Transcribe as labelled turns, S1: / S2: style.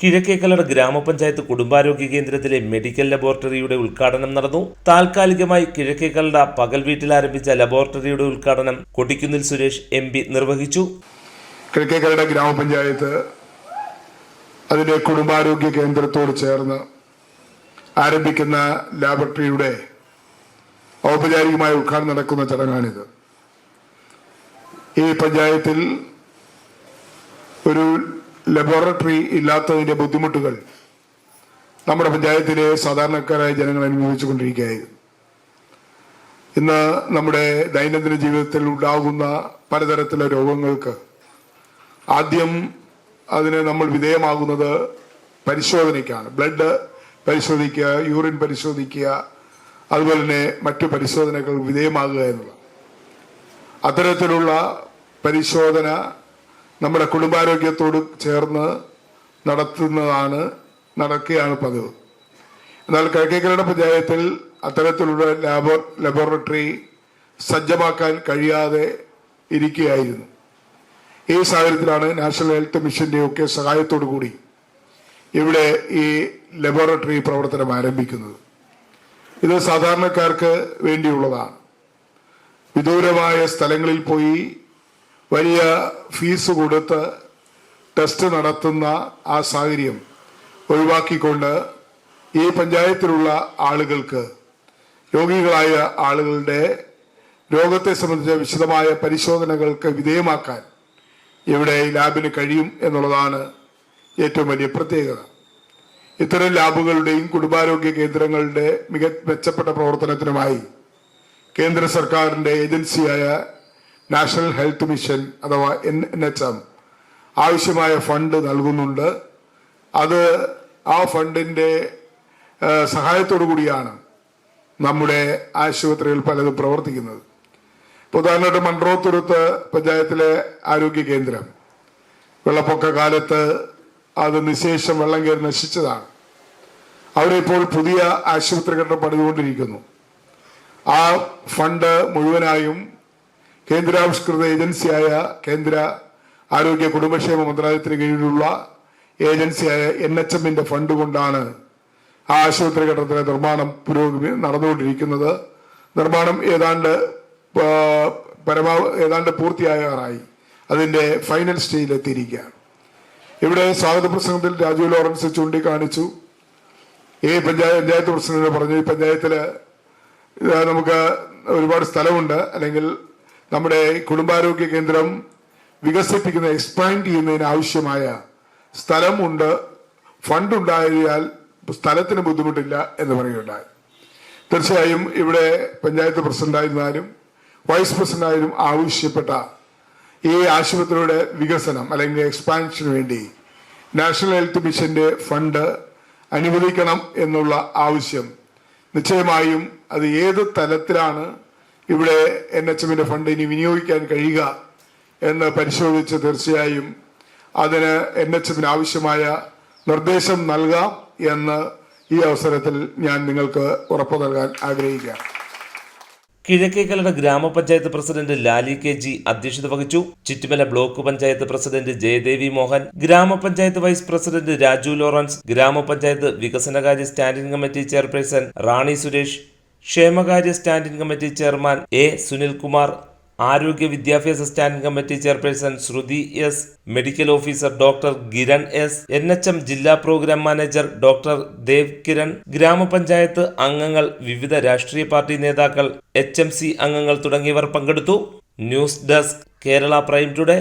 S1: കിഴക്കേക്കല്ലട ഗ്രാമപഞ്ചായത്ത് കുടുംബാരോഗ്യ കേന്ദ്രത്തിലെ മെഡിക്കൽ ലബോറട്ടറിയുടെ ഉദ്ഘാടനം നടന്നു. താൽക്കാലികമായി കിഴക്കേക്കല്ലട പകൽ വീട്ടിൽ ആരംഭിച്ച ലബോറട്ടറിയുടെ ഉദ്ഘാടനം കൊടിക്കുന്നിൽ സുരേഷ് എം നിർവഹിച്ചു.
S2: കിഴക്കേക്കലട ഗ്രാമപഞ്ചായത്ത് അതിന്റെ കുടുംബാരോഗ്യ കേന്ദ്രത്തോട് ചേർന്ന് ആരംഭിക്കുന്ന ലാബറട്ടറിയുടെ ഔപചാരികമായ ഉദ്ഘാടനം നടക്കുന്ന ചടങ്ങാണിത്. ഈ പഞ്ചായത്തിൽ ഒരു ലബോറട്ടറി ഇല്ലാത്തതിന്റെ ബുദ്ധിമുട്ടുകൾ നമ്മുടെ പഞ്ചായത്തിലെ സാധാരണക്കാരായ ജനങ്ങൾ അനുഭവിച്ചുകൊണ്ടിരിക്കുകയായിരുന്നു. ഇന്ന് നമ്മുടെ ദൈനംദിന ജീവിതത്തിൽ ഉണ്ടാകുന്ന പലതരത്തിലുള്ള രോഗങ്ങൾക്ക് ആദ്യം അതിന് നമ്മൾ വിധേയമാകുന്നത് പരിശോധനയ്ക്കാണ്. ബ്ലഡ് പരിശോധിക്കുക യൂറിൻ പരിശോധിക്കുക അതുപോലെ തന്നെ മറ്റു പരിശോധനകൾ വിധേയമാകുക എന്നുള്ളത് അത്തരത്തിലുള്ള പരിശോധന നമ്മുടെ കുടുംബാരോഗ്യത്തോട് ചേർന്ന് നടത്തുന്നതാണ് നടക്കുകയാണ് പതിവ്. എന്നാൽ കിഴക്കേക്കരയുടെ പഞ്ചായത്തിൽ അത്തരത്തിലുള്ള ലാബോ ലബോറട്ടറി സജ്ജമാക്കാൻ കഴിയാതെ ഇരിക്കുകയായിരുന്നു. ഈ സാഹചര്യത്തിലാണ് നാഷണൽ ഹെൽത്ത് മിഷന്റെ ഒക്കെ സഹായത്തോടു കൂടി ഇവിടെ ഈ ലബോറട്ടറി പ്രവർത്തനം ആരംഭിക്കുന്നത്. ഇത് സാധാരണക്കാർക്ക് വേണ്ടിയുള്ളതാണ്. വിദൂരമായ സ്ഥലങ്ങളിൽ പോയി വലിയ ഫീസ് കൊടുത്ത് ടെസ്റ്റ് നടത്തുന്ന ആ സാഹചര്യം ഒഴിവാക്കിക്കൊണ്ട് ഈ പഞ്ചായത്തിലുള്ള ആളുകൾക്ക് രോഗികളായ ആളുകളുടെ രോഗത്തെ സംബന്ധിച്ച വിശദമായ പരിശോധനകൾക്ക് വിധേയമാക്കാൻ ഇവിടെ ലാബിന് കഴിയും എന്നുള്ളതാണ് ഏറ്റവും വലിയ പ്രത്യേകത. ഇത്തരം ലാബുകളുടെയും കുടുംബാരോഗ്യ കേന്ദ്രങ്ങളുടെ മിക മെച്ചപ്പെട്ട പ്രവർത്തനത്തിനുമായി കേന്ദ്ര സർക്കാരിന്റെ ഏജൻസിയായ നാഷണൽ ഹെൽത്ത് മിഷൻ അഥവാ എൻ എൻ എച്ച് എം ആവശ്യമായ ഫണ്ട് നൽകുന്നുണ്ട്. അത് ആ ഫണ്ടിന്റെ സഹായത്തോടു കൂടിയാണ് നമ്മുടെ ആശുപത്രികൾ പലതും പ്രവർത്തിക്കുന്നത്. പ്രധാനമായിട്ട് മൺട്രോത്തുരുത്ത് പഞ്ചായത്തിലെ ആരോഗ്യ കേന്ദ്രം. വെള്ളപ്പൊക്ക കാലത്ത് അത് നിശേഷം വെള്ളം കയറി നശിച്ചതാണ്. അവിടെ ഇപ്പോൾ പുതിയ ആശുപത്രി കെട്ടിടം പണിതുകൊണ്ടിരിക്കുന്നു. ആ ഫണ്ട് മുഴുവനായും കേന്ദ്രാവിഷ്കൃത ഏജൻസിയായ കേന്ദ്ര ആരോഗ്യ കുടുംബക്ഷേമ മന്ത്രാലയത്തിന് കീഴിലുള്ള ഏജൻസിയായ എൻ എച്ച് എമ്മിന്റെ ഫണ്ട് കൊണ്ടാണ് ആ ആശുപത്രി കെട്ടിടത്തിന്റെ നിർമ്മാണം പുരോഗമി നടന്നുകൊണ്ടിരിക്കുന്നത്. നിർമ്മാണം ഏതാണ്ട് പരമാവധി ഏതാണ്ട് പൂർത്തിയാകാറായി. അതിന്റെ ഫൈനൽ സ്റ്റേജിൽ എത്തിയിരിക്കുകയാണ് ഇവിടെ സ്വാഗത പ്രസംഗത്തിൽ രാജു ലോറൻസ് ചൂണ്ടിക്കാണിച്ചു. ഈ പഞ്ചായത്ത് പഞ്ചായത്ത് പ്രസിഡന്റ് പറഞ്ഞു ഈ പഞ്ചായത്തിൽ നമുക്ക് ഒരുപാട് സ്ഥലമുണ്ട്. അല്ലെങ്കിൽ നമ്മുടെ കുടുംബാരോഗ്യ കേന്ദ്രം വികസിപ്പിക്കുന്ന എക്സ്പാൻഡ് ചെയ്യുന്നതിന് ആവശ്യമായ സ്ഥലമുണ്ട്. ഫണ്ട് ഉണ്ടായാൽ സ്ഥലത്തിന് ബുദ്ധിമുട്ടില്ല എന്ന് പറയുകയുണ്ടായി. തീർച്ചയായും ഇവിടെ പഞ്ചായത്ത് പ്രസിഡന്റായിരുന്നാലും വൈസ് പ്രസിഡന്റായാലും ആവശ്യപ്പെട്ട ഈ ആശുപത്രിയുടെ വികസനം അല്ലെങ്കിൽ എക്സ്പാൻഷന് വേണ്ടി നാഷണൽ ഹെൽത്ത് മിഷന്റെ ഫണ്ട് അനുവദിക്കണം എന്നുള്ള ആവശ്യം. നിശ്ചയമായും അത് ഏത് തലത്തിലാണ് ഇവിടെ എൻ എച്ച് എമ്മിന്റെ ഫണ്ട് ഇനി വിനിയോഗിക്കാൻ കഴിയുക എന്ന് പരിശോധിച്ച് തീർച്ചയായും അതിന് എൻ എച്ച് എമ്മിന് ആവശ്യമായ നിർദ്ദേശം നൽകാം എന്ന് ഈ അവസരത്തിൽ ഞാൻ നിങ്ങൾക്ക് ഉറപ്പു നൽകാൻ ആഗ്രഹിക്കുകയാണ്.
S1: കിഴക്കേക്കലട ഗ്രാമപഞ്ചായത്ത് പ്രസിഡന്റ് ലാലി കെ ജി അധ്യക്ഷത വഹിച്ചു. Chittumala block panchayat president Jayadevi Mohan grama panchayat vice president Raju Lawrence grama panchayat വികസനകാര്യ standing committee chairperson Rani Suresh ക്ഷേമകാര്യ standing committee chairman A Sunilkumar ആരോഗ്യ വിദ്യാഭ്യാസ standing committee chairperson Shruti S medical officer doctor Giran S N H M ജില്ലാ programme manager doctor Dev Kiran grama panchayat അംഗങ്ങൾ വിവിധ രാഷ്ട്രീയ party നേതാക്കൾ H M C അംഗങ്ങൾ തുടങ്ങിയവർ പങ്കെടുത്തു. News desk Kerala prime today.